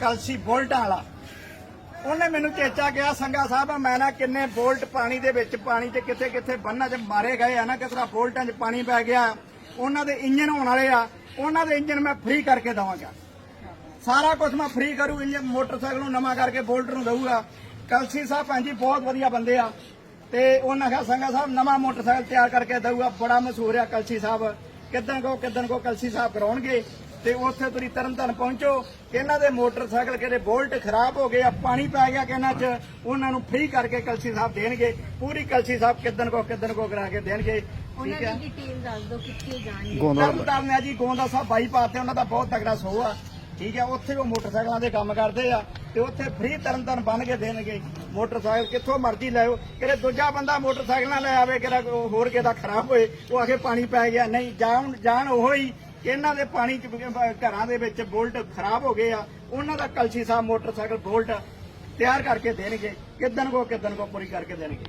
ਕਲਸੀ ਬੋਲਟਾਂ ਵਾਲਾ। ਉਹਨੇ ਮੈਨੂੰ ਚੇਚਾ ਗਿਆ ਸੰਗਾ ਸਾਹਿਬ, ਮੈਂ ਨਾ ਕਿੰਨੇ ਬੋਲਟ ਪਾਣੀ ਦੇ ਵਿੱਚ, ਪਾਣੀ ਚ ਕਿੱਥੇ ਕਿੱਥੇ ਬੰਨਾਂ 'ਚ ਮਾਰੇ ਗਏ ਆ ਨਾ, ਕਿਸ ਤਰ੍ਹਾਂ ਬੋਲਟਾਂ 'ਚ ਪਾਣੀ ਪੈ ਗਿਆ। ਉਹਨਾਂ ਦੇ ਇੰਜਨ ਹੋਣ ਵਾਲੇ ਆ, ਉਹਨਾਂ ਦੇ ਇੰਜਨ ਮੈਂ ਫ੍ਰੀ ਕਰਕੇ ਦਵਾਂਗਾ। ਸਾਰਾ ਕੁਝ ਮੈਂ ਫ੍ਰੀ ਕਰੂ, ਇੰਜਨ, ਮੋਟਰਸਾਈਕਲ ਨੂੰ ਨਵਾਂ ਕਰਕੇ ਬੋਲਟ ਨੂੰ ਦਊਗਾ। ਕਲਸੀ ਸਾਹਿਬ ਭੈਣ ਬਹੁਤ ਵਧੀਆ ਬੰਦੇ ਆ। ਤੇ ਉਹਨਾਂ ਕਿਹਾ, ਸੰਗਾ ਸਾਹਿਬ, ਨਵਾਂ ਮੋਟਰਸਾਈਕਲ ਤਿਆਰ ਕਰਕੇ ਦਊਗਾ। ਬੜਾ ਮਸ਼ਹੂਰ ਆ ਕਲਸੀ ਸਾਹਿਬ। ਕਿੱਦਣ ਕੋ ਕਿੱਦਣ ਕੋ ਕਲਸੀ ਸਾਹਿਬ ਕਰਾਉਣਗੇ ਤੇ ਉੱਥੇ ਤੁਸੀਂ ਤਰਨਤਨ ਪਹੁੰਚੋ ਇਹਨਾਂ ਦੇ ਮੋਟਰਸਾਈਕਲ ਕਿਹੜੇ ਬੋਲਟ ਖਰਾਬ ਹੋ ਗਏ ਆ ਪਾਣੀ ਪੈ ਗਿਆ ਕਿ ਇਹਨਾਂ 'ਚ ਉਹਨਾਂ ਨੂੰ ਫ੍ਰੀ ਕਰਕੇ ਕਲਸੀ ਸਾਹਿਬ ਦੇਣਗੇ। ਪੂਰੀ ਕਲਸੀ ਸਾਹਿਬ ਕਿੱਦਣ ਕੋ ਕਿੱਦਣ ਕੋ ਕਰਾ ਕੇ ਦੇਣਗੇ। ਉਹਨਾਂ ਠੀਕ ਹੈ ਦੀ ਡਿਟੇਲ ਦੱਸ ਦਿਓ ਕਿੱਥੇ ਜਾਣਗੇ। ਹੈ ਜੀ ਗੋਂਦਾ ਸਾਹਿਬ ਬਾਈਪਾਸ ਤੇ ਉਹਨਾਂ ਦਾ ਬਹੁਤ ਤਗੜਾ ਸੋਹ ਆ। ਠੀਕ ਹੈ ਉੱਥੇ ਉਹ ਮੋਟਰਸਾਈਕਲਾਂ ਦੇ ਕੰਮ ਕਰਦੇ ਆ। ਤੇ ਉੱਥੇ ਫ੍ਰੀ ਤਰਨਤਾਰਨ ਬਣ ਕੇ ਦੇਣਗੇ। ਮੋਟਰਸਾਈਕਲ ਕਿੱਥੋਂ ਮਰਜ਼ੀ ਲਾਓ ਕਿਹੜੇ ਦੂਜਾ ਬੰਦਾ ਮੋਟਰਸਾਈਕਲ ਨਾ ਲੈ ਆਵੇ, ਕਿਹੜਾ ਹੋਰ ਕਿਸੇ ਖਰਾਬ ਹੋਏ, ਉਹ ਆਖੇ ਪਾਣੀ ਪੈ ਗਿਆ। ਨਹੀਂ, ਜਾਣ ਜਾਣ ਉਹ ਹੀ। ਇਹਨਾਂ ਦੇ ਪਾਣੀ ਚ ਘਰਾਂ ਦੇ ਵਿੱਚ ਬੋਲਟ ਖਰਾਬ ਹੋ ਗਏ ਆ। ਉਹਨਾਂ ਦਾ ਕਲਸੀ ਸਾਹਿਬ ਮੋਟਰਸਾਈਕਲ ਬੋਲਟ ਤਿਆਰ ਕਰਕੇ ਦੇਣਗੇ। ਕਿਦਨ ਕੋ ਕਿਦਨ ਕੋ ਪੂਰੀ ਕਰਕੇ ਦੇਣਗੇ।